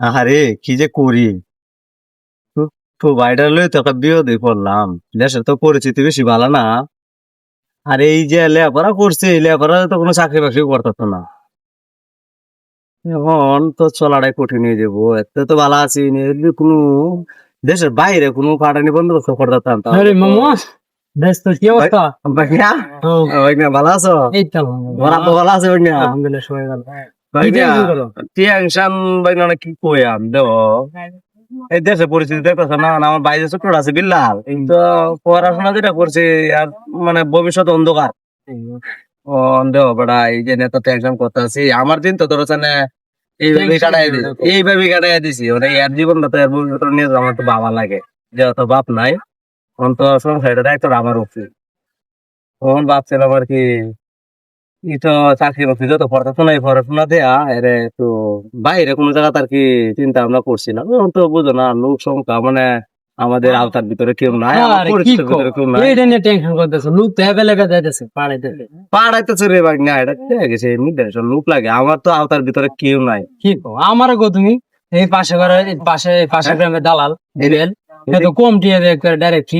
আরে কি যে করি? তো- বাইরে লই তো একটা বিয়ে পড়লাম দেশের তো পরিচিতি বেশি ভালো না। আর এই যে লেখাপড়া করছে এই লেখাপড়া তো কোনো চাকরি বাকরি করতো না। এখন তো চলাটাই কঠিন হয়ে যাব। এতে তো ভালো আছি কোনো দেশের বাইরে কোনো কাটানি বন্দোবস্ত করতাম বেশ তো কি অবস্থা? ভালো আছো? ভালো আছে কি এই দেশে পরিস্থিতি দেখতেছ না আমার বাইরে ছোট আছে বিল্লাল তো পড়াশোনা যেটা করছে আর মানে ভবিষ্যৎ অন্ধকার ও দেও বেড়া এই যে নেতা টেনশন করতে আছি আমার দিন তো ধরো এইভাবে কাটাই দিছি। এইভাবে কাটাই দিছি ওরা এর জীবনটা তো এর ভবিষ্যৎ নিয়ে আমার তো বাবা লাগে যেহেতু বাপ নাই তো সংসারের দায়িত্ব আমার উচিত তখন ভাবছিলাম আর কি তো চাকরি বাকরি যত পড়াশোনা এই পড়াশোনা দেয়া এরে তো বাইরে কোনো জায়গা আর কি চিন্তা ভাবনা করছিলাম এখন তো বুঝো না লোক সংখ্যা মানে আমাদের আওতার ভিতরে কেউ নাই আমার টেনশন করতেছো লোক তো অ্যাভেলেবেল যাইতেছে পাড়াইতেছে পাড়াইতেছে রে না এটা এমনি লোক লাগে আমার তো আওতার ভিতরে কেউ নাই। কি কো আমার গো তুমি এই পাশে ঘরে পাশে পাশে হ্যাঁ? গ্রামে দালাল কম ডাইরেক্ট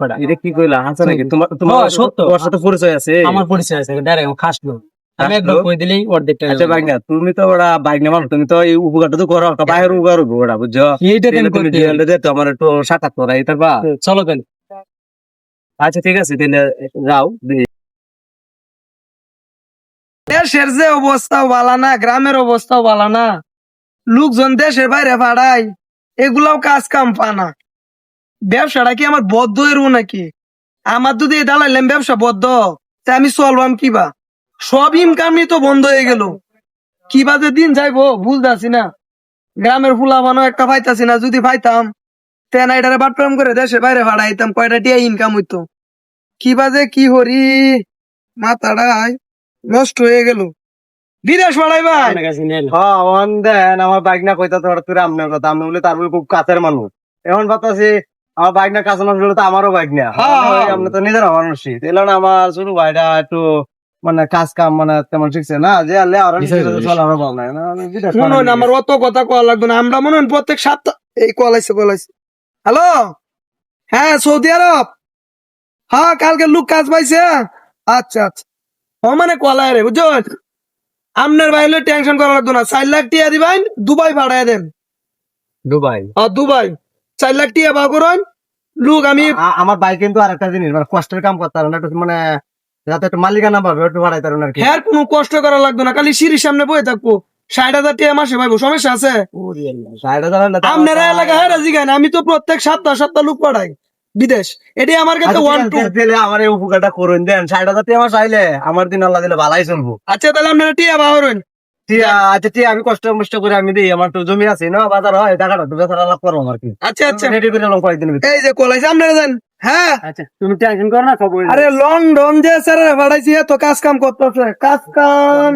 পড়া। এটা কি কইলা? হাসা নাকি? তোমার তোমার হ্যাঁ, সত্য। তোমার সাথে পরিচয় আছে? আমার পরিচয় আছে ডাইরেক্ট খাস লোক। আমি একবার কই দিলেই অর্ধেকটা আচ্ছা ভাই তুমি তো ওরা বাইক নেওয়া তুমি তো এই উপকারটা তো করো একটা বাইরের উপকার হবে ওরা বুঝছ? এইটা তাহলে তুমি তুমি করতে ডিএলএ দে তো একটু সাক্ষাৎ করা এটা বা চলো তাহলে। আচ্ছা ঠিক আছে তাহলে যাও দেশের যে অবস্থাও ভালো না গ্রামের অবস্থাও ভালো না লোকজন দেশের বাইরে পাঠায় এগুলাও কাজ কাম পানা। ব্যবসাটা কি আমার বদ্ধ এরও নাকি? আমার যদি এটা লাইলাম ব্যবসা বদ্ধ তা আমি চলবাম কিবা? সব ইনকামই তো বন্ধ হয়ে গেল। কিবা যে দিন যাইবো বুঝতেছি না। গ্রামের ফুলাবানো একটা পাইতাছি না যদি পাইতাম তেন এটারে বাটপাম করে দেশের বাইরে ভাড়াইতাম কয়টা টিয়া ইনকাম হইতো? কিবা যে কি হরি? মাথাটাই নষ্ট হয়ে গেল। বিদেশ ভাড়াই ভাই। হ্যাঁ দেন আমার বাইক না কইতা তোর তুই আমনের কথা। আমি বলে তার খুব কাছের মানুষ। এখন ভাবতাছি আমার বাইক না কাছের মানুষ তো আমারও বাইক না। হ্যাঁ, হ্যাঁ। আমরা তো নিজের মানুষই। তাহলে না আমার শুরু ভাইটা একটু মানে কাজ কাম মানে তেমন শিখছে না। যে আলে আর চলার ভাব না। শুনুন আমার অত কথা কল লাগবে না। আমরা মনে হয় প্রত্যেক সপ্তাহ এই কল আইছে কল আইছে। হ্যালো? হ্যাঁ সৌদি আরব? হ্যাঁ কালকে লোক কাজ পাইছে। আচ্ছা আচ্ছা। ও মানে কল আয় রে বুঝছ? আপনার বাইরে টেনশন করা লাগতো না। চার লাখ টিয়া দিবেন দুবাই ভাড়ায় দেন। দুবাই। আর দুবাই। চার লাখ টিয়া বা করেন। লোক আমি আমার বাইক কিন্তু আর একটা জিনিস মানে কষ্টের কাম করতে না একটু মানে যাতে একটু মালিকানা পাবে একটু বাড়াইতে পারবেন আর কি। হ্যাঁ কোনো কষ্ট করা লাগতো না খালি সিঁড়ির সামনে বয়ে থাকব। ষাট হাজার টিয়া মাসে পাইবো সমস্যা আছে? ষাট হাজার হলে তো আমার- এলাকা হ্যাঁ রাজিগান আমি তো প্রত্যেক সপ্তাহ সপ্তাহ লোক পাঠাই বিদেশ। এটাই আমার কাছে আচ্ছা, ওয়ান টু আমার এই উপকারটা করুন দেন ষাট হাজার টাকা আমার চাইলে আমার দিন আল্লাহ দিলে ভালাই চলবো। আচ্ছা তাহলে আপনারা টিয়া বাহরেন আচ্ছা ঠিক আমি কষ্ট মষ্ট করে আমি দিই আমার তো জমি আছে না? বাজার হয় টাকাটা তো বেচারা লাভ করব আর কি। আচ্ছা আচ্ছা। রেডি করে এলাম কয়েকদিন ভিতরে। এই যে কলাইছে আপনারা জান হ্যাঁ? আচ্ছা তুমি টেনশন করো না আরে লন্ডন যে স্যার পাঠাইছি তো কাজ কাম করতেছে কাজ কাম।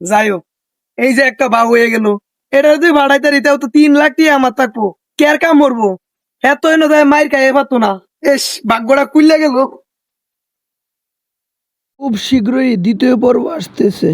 যাই হোক এই যে একটা বাবু হয়ে গেল। এটা যদি ভাড়াইতে দিতেও তো তিন লাখ টিয়া আমার থাকব। কেয়ার কাম করব? এত এনে যায় মাইর খাই পারতো না। এস ভাগ্যটা কুইলে গেল। খুব শীঘ্রই দ্বিতীয় পর্ব আসতেছে।